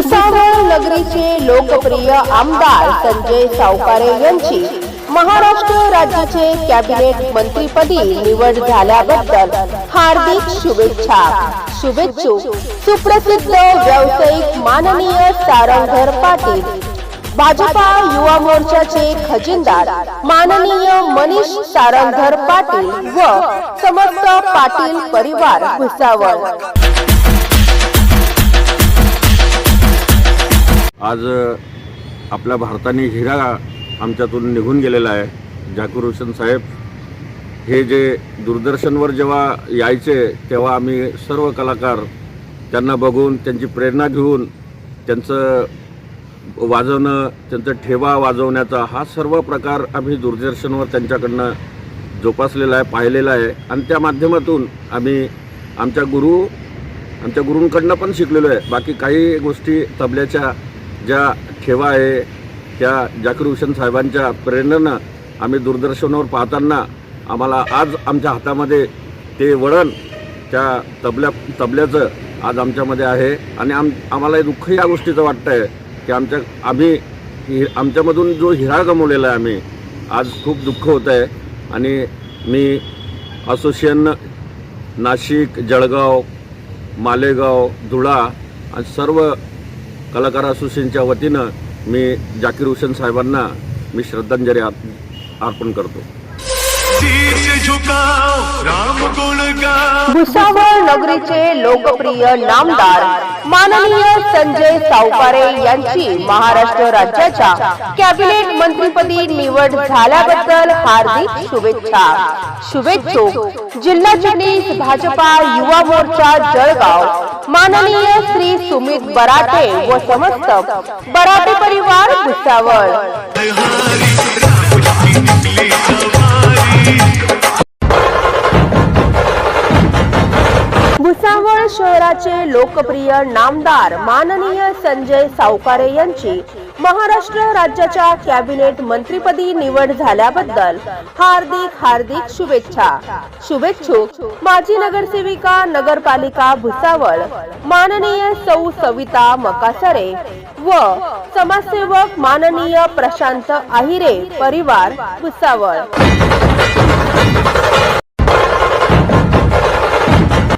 भुसावळ नगरीचे लोकप्रिय आमदार संजय सावकारे यांची महाराष्ट्र राज्याचे कॅबिनेट मंत्रीपदी निवड झाल्याबद्दल हार्दिक शुभेच्छा. शुभेच्छुक सुप्रसिद्ध व्यावसायिक माननीय सारंगधर पाटील. भाजपा युवा मोर्चाचे खजिनदार माननीय मनीष सारंगधर पाटील व समस्त पाटील परिवार भुसावळ. आज आपल्या भारताने हिरा आमच्यातून निघून गेलेला आहे. झाकीर हुसेन साहेब हे जे दूरदर्शनवर जेव्हा यायचे तेव्हा आम्ही सर्व कलाकार त्यांना बघून त्यांची प्रेरणा घेऊन त्यांचं वाजवणं त्यांचं ठेवा वाजवण्याचा हा सर्व प्रकार आम्ही दूरदर्शनवर त्यांच्याकडनं जोपासलेला आहे पाहिलेला आहे. आणि त्या माध्यमातून आम्ही आमच्या गुरु आमच्या गुरूंकडनं पण शिकलेलो आहे. बाकी काही गोष्टी तबल्याच्या ज्या ठेवा आहे त्या जाकीर हुसेन साहेबांच्या प्रेरणेनं आम्ही दूरदर्शनवर पाहताना आम्हाला आज आमच्या हातामध्ये ते वळण त्या तबल्या तबल्याचं आज आमच्यामध्ये आहे. आणि आम आम्हाला दुःख या गोष्टीचं वाटतं आहे की आमच्या आम्ही हि आमच्यामधून जो हिरा गमवलेला आहे आम्ही आज खूप दुःख होत आहे आणि मी असोसिएशन नाशिक जळगाव मालेगाव धुळा आणि सर्व कलाकार असोसिएशनच्या वतीनं मी जाकीर हुसेन साहेबांना मी श्रद्धांजली अर्पण करतो. भुसावळ नगरीचे लोकप्रिय नामदार माननीय संजय सावकारे यांची महाराष्ट्र राज्याच्या कॅबिनेट मंत्रीपदी निवड झाल्याबद्दल हार्दिक शुभेच्छा. शुभेच्छुक जिल्हा चिटणीस भाजपा युवा मोर्चा जळगाव. माननीय श्री सुमित बराटे व समस्त बराटे परिवार भुसावळ. शहराचे लोकप्रिय नामदार माननीय संजय सावकारे यांची महाराष्ट्र राज्याच्या कॅबिनेट मंत्रीपदी निवड झाल्याबद्दल हार्दिक हार्दिक शुभेच्छा. शुभेच्छुक माजी नगरसेविका नगरपालिका भुसावळ माननीय सौ सविता मकासरे व समाजसेवक माननीय प्रशांत आहिरे परिवार भुसावळ.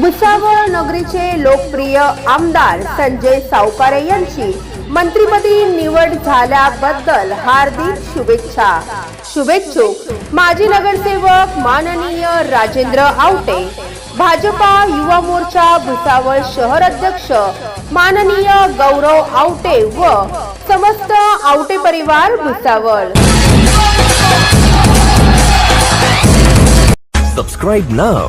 भुसावळ नगरीचे लोकप्रिय आमदार संजय सावकारे यांची मंत्रीपदी निवड झाल्याबद्दल हार्दिक शुभेच्छा. शुभेच्छुक माजी नगरसेवक माननीय राजेंद्र आवटे भाजपा युवा मोर्चा भुसावळ शहर अध्यक्ष माननीय गौरव आवटे व समस्त आवटे परिवार Bhusawal. Subscribe now